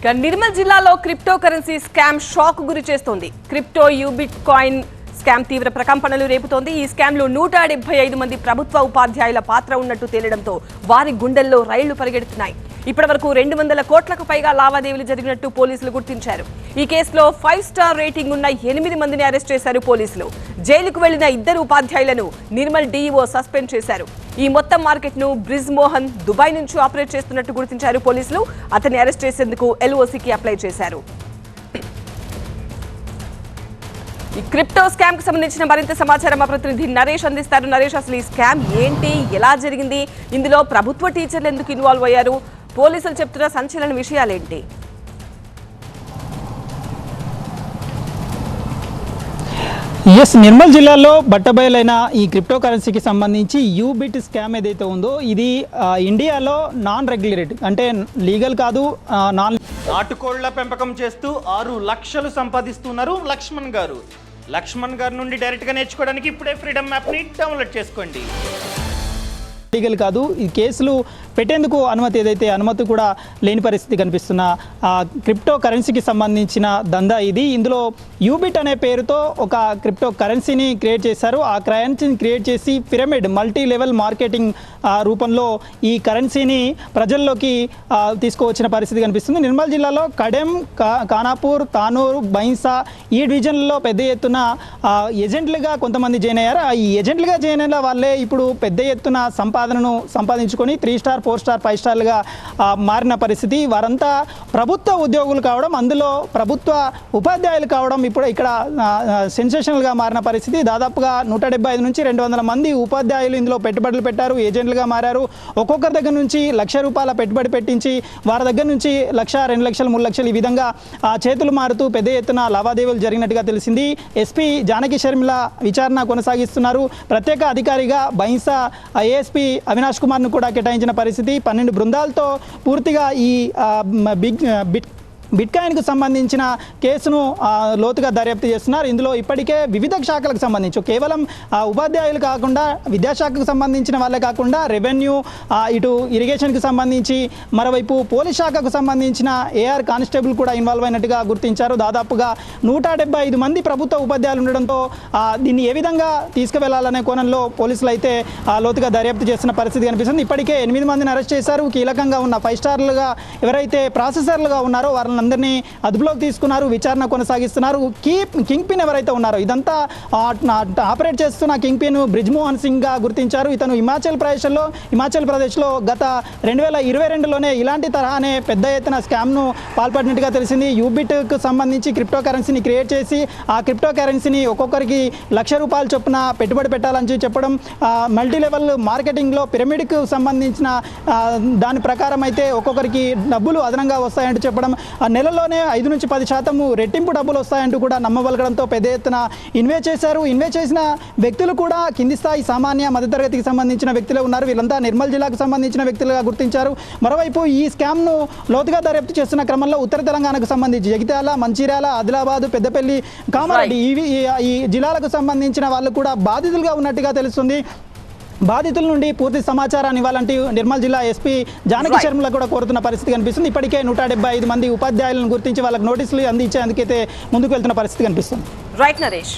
ఇక నిర్మల్ జిల్లాలో crypto currency scam shock గురి చేస్తోంది. క్రిప్టో యూబిట్ కాయిన్ స్కామ్ తీవ్ర ప్రకంపనలు రేపుతోంది. ఈ స్కామ్లో నూట డెబ్బై ఐదు మంది ప్రభుత్వ ఉపాధ్యాయుల పాత్ర ఉన్నట్టు తేలడంతో వారి గుండెల్లో రైళ్ళు పరిగెడుతున్నాయి. ఇప్పటి వరకు రెండు వందల కోట్లకు పైగా లావాదేవీలు జరిగినట్టు పోలీసులు గుర్తించారు. ఈ కేసులో ఫైవ్ స్టార్ రేటింగ్ ఉన్న ఎనిమిది మందిని అరెస్ట్ చేశారు పోలీసులు. జైలుకు వెళ్ళిన ఇద్దరు ఉపాధ్యాయులను నిర్మల్ డీఈఓ సస్పెండ్ చేశారు. ఈ మొత్తం మార్కెట్ను బ్రిజ్ మోహన్ దుబాయ్ నుంచి ఆపరేట్ చేస్తున్నట్టు గుర్తించారు పోలీసులు. అతన్ని అరెస్ట్ చేసేందుకు ఎల్ఓసికి అప్లై చేశారు. ఈ క్రిప్టో స్కామ్కు సంబంధించిన మరింత సమాచారం మా ప్రతినిధి నరేష్ అందిస్తారు. నరేష్ అసలు ఈ స్కామ్ ఏంటి? ఎలా జరిగింది? ఇందులో ప్రభుత్వ టీచర్లు ఎందుకు ఇన్వాల్వ్ అయ్యారు? పోలీసులు చెప్తున్న సంచలన విషయాలేంటి? ఎస్ నిర్మల్ జిల్లాలో బట్టబయలైన ఈ క్రిప్టో కరెన్సీకి సంబంధించి యూబిట్ స్కామ్ ఏదైతే ఉందో ఇది ఇండియాలో నాన్ రెగ్యులేటెడ్ అంటే లీగల్ కాదు నాన్ నాటుకోళ్ళ పెంపకం చేస్తూ ఆరు లక్షలు సంపాదిస్తున్నారు లక్ష్మణ్ గారు. లక్ష్మణ్ గారి నుండి డైరెక్ట్గా నేర్చుకోవడానికి ఇప్పుడే ఫ్రీడమ్ యాప్ని డౌన్లోడ్ చేసుకోండి. లీగల్ కాదు. ఈ కేసులు పెట్టేందుకు అనుమతి ఏదైతే అనుమతి కూడా లేని పరిస్థితి కనిపిస్తున్న ఆ, క్రిప్టో కరెన్సీకి సంబంధించిన దందా ఇది. ఇందులో యూబిట్ అనే పేరుతో ఒక క్రిప్టో కరెన్సీని క్రియేట్ చేశారు. ఆ కరెన్సీని క్రియేట్ చేసి పిరమిడ్ మల్టీ లెవెల్ మార్కెటింగ్ రూపంలో ఈ కరెన్సీని ప్రజల్లోకి తీసుకువచ్చిన పరిస్థితి కనిపిస్తుంది. నిర్మల్ జిల్లాలో కడెం కానాపూర్ తానూరు బైన్సా ఈ డివిజన్లలో పెద్ద ఎత్తున ఏజెంట్లుగా కొంతమంది జాయిన్ అయ్యారు. ఆ ఈ ఏజెంట్లుగా జాయిన్ అయిన వాళ్ళే ఇప్పుడు పెద్ద ఎత్తున ప్రతిపాదనను సంపాదించుకొని three star four star five స్టార్లుగా మారిన పరిస్థితి. వారంతా ప్రభుత్వ ఉద్యోగులు కావడం అందులో ప్రభుత్వ ఉపాధ్యాయులు కావడం ఇప్పుడు ఇక్కడ సెన్సేషనల్గా మారిన పరిస్థితి. దాదాపుగా నూట డెబ్బై ఐదు నుంచి రెండు వందల మంది ఉపాధ్యాయులు ఇందులో పెట్టుబడులు పెట్టారు ఏజెంట్లుగా మారారు. ఒక్కొక్కరి దగ్గర నుంచి లక్ష రూపాయల పెట్టుబడి పెట్టించి వారి దగ్గర నుంచి లక్ష రెండు లక్షలు మూడు లక్షలు ఈ విధంగా ఆ, చేతులు మారుతూ పెద్ద ఎత్తున లావాదేవీలు జరిగినట్టుగా తెలిసింది. ఎస్పీ జానకి షర్మిల విచారణ కొనసాగిస్తున్నారు. ప్రత్యేక అధికారిగా బైన్సా ఏఎస్పీ అవినాష్ కుమార్ను కూడా కేటాయించిన పరిస్థితి. పన్నెండు బృందాలతో పూర్తిగా ఈ ఆ, బిగ్ బిట్ బిట్కాయిన్కు సంబంధించిన కేసును లోతుగా దర్యాప్తు చేస్తున్నారు. ఇందులో ఇప్పటికే వివిధ శాఖలకు సంబంధించి కేవలం ఉపాధ్యాయులు కాకుండా విద్యాశాఖకు సంబంధించిన వాళ్ళే కాకుండా రెవెన్యూ ఇటు ఇరిగేషన్కి సంబంధించి మరోవైపు పోలీస్ శాఖకు సంబంధించిన ఏఆర్ కానిస్టేబుల్ కూడా ఇన్వాల్వ్ అయినట్టుగా గుర్తించారు. దాదాపుగా నూట డెబ్బై ఐదు మంది ప్రభుత్వ ఉపాధ్యాయులు ఉండడంతో దీన్ని ఏ విధంగా తీసుకువెళ్ళాలనే కోణంలో పోలీసులు అయితే ఆ, లోతుగా దర్యాప్తు చేస్తున్న పరిస్థితి కనిపిస్తుంది. ఇప్పటికే ఎనిమిది మందిని అరెస్ట్ చేశారు. కీలకంగా ఉన్న ఫైవ్ స్టార్లుగా ఎవరైతే ప్రాసెసర్లుగా ఉన్నారో వారందరినీ అదుపులోకి తీసుకున్నారు విచారణ కొనసాగిస్తున్నారు. కీ కింగ్ పిన్ ఎవరైతే ఉన్నారో ఇదంతా నా- ఆపరేట్ చేస్తున్న కింగ్ పిన్ బ్రిజ్మోహన్ సింగ్గా గుర్తించారు. ఇతను హిమాచల్ ప్రదేశ్లో హిమాచల్ ప్రదేశ్లో గత రెండు వేల ఇరవై రెండులోనే ఇలాంటి తరహానే పెద్ద ఎత్తున స్కామ్ను పాల్పడినట్టుగా తెలిసింది. యూబిట్కు సంబంధించి క్రిప్టో కరెన్సీని క్రియేట్ చేసి ఆ క్రిప్టో కరెన్సీని ఒక్కొక్కరికి లక్ష రూపాయలు చొప్పున పెట్టుబడి పెట్టాలని చెప్పడం మల్టీ లెవెల్ మార్కెటింగ్లో పిరమిడ్కు సంబంధించిన దాని ప్రకారం అయితే ఒక్కొక్కరికి డబ్బులు అదనంగా వస్తాయంటూ చెప్పడం నెలలోనే ఐదు నుంచి పది శాతము రెట్టింపు డబ్బులు వస్తాయంటూ కూడా నమ్మబలగడంతో పెద్ద ఎత్తున ఇన్వెస్ట్ చేశారు. ఇన్వెస్ట్ చేసిన వ్యక్తులు కూడా కింది స్థాయి సామాన్య మధ్యతరగతికి సంబంధించిన వ్యక్తులే ఉన్నారు. వీళ్ళంతా నిర్మల్ జిల్లాకు సంబంధించిన వ్యక్తులుగా గుర్తించారు. మరోవైపు ఈ స్కామ్ను లోతుగా దర్యాప్తు చేస్తున్న క్రమంలో ఉత్తర తెలంగాణకు సంబంధించి జగిత్యాల మంచిర్యాల ఆదిలాబాద్ పెద్దపల్లి కామారెడ్డి ఇవి ఈ జిల్లాలకు సంబంధించిన వాళ్ళు కూడా బాధితులుగా ఉన్నట్టుగా తెలుస్తుంది. బాధితుల నుండి పూర్తి సమాచారాన్ని ఇవ్వాలంటే నిర్మల్ జిల్లా ఎస్పీ జానకి Right. శర్మల కూడా కోరుతున్న పరిస్థితి కనిపిస్తుంది. ఇప్పటికే నూట డెబ్బై ఐదు మంది ఉపాధ్యాయులను గుర్తించి వాళ్ళకి నోటీసులు అందించేందుకైతే ముందుకు వెళ్తున్న పరిస్థితి కనిపిస్తుంది. రైట్ నరేష్